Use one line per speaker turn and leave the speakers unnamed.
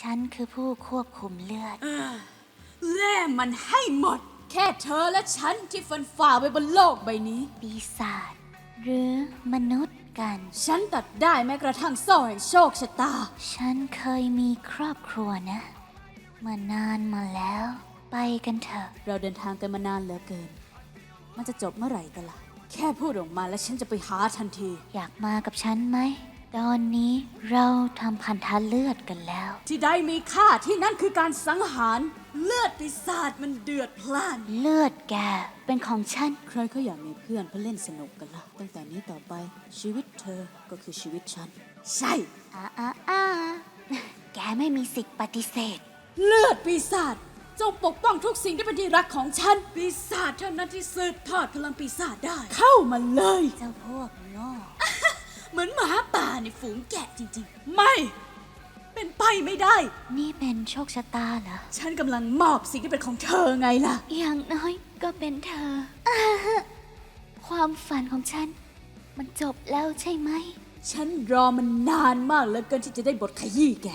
ฉันคือผู้ควบคุมเลือด
แล่มันให้หมด แค่เธอและฉันที่ฟันฝ่าไปบนโลกใบนี้
ปีศาจหรือมนุษย์กัน
ฉันตัดได้แม้กระทั่งโซ่แห่งโชคชะตา
ฉันเคยมีครอบครัวนะเมื่อนานมาแล้ว ไปกันเถอะ
เราเดินทางกันมานานเหลือเกิน มันจะจบเมื่อไหร่กันล่ะ แค่พูดออกมาแล้วฉันจะไปหาทันที
อยากมากับฉันไหม ตอนนี้เราทำพันธะเลือดกันแล้ว
ที่ได้มีค่าที่นั่นคือการสังหาร เลือดปีศาจมันเดือดพล่าน
เลือดแกเป็นของฉัน
ใครเขาอยากมีเพื่อนเพื่อเล่นสนุกกันล่ะตั้งแต่นี้ต่อไปชีวิตเธอก็คือชีวิตฉัน ใช่
อ่าอ่าอ่าแกไม่มีสิทธิ์ปฏิเสธ
เลือดปีศาจจงปกป้องทุกสิ่งที่เป็นที่รักของฉัน ปีศาจเท่านั้นที่สืบทอดพลังปีศาจได้ เข้ามาเลย
เจ้าพวกโง่
เหมือนหมาป่าในฝูงแกะจริงๆ ไม่ เป็นไปไม่ได้
นี่เป็นโชคชะตาเหรอ
ฉันกำลังมอบสิ่งที่เป็นของเธอไงล่ะ
อย่างน้อยก็เป็นเธออ่าฮะความฝันของฉัน มันจบแล้วใช่ไหม
ฉันรอมันนานมากเหลือเกินที่จะได้บทขยี้แก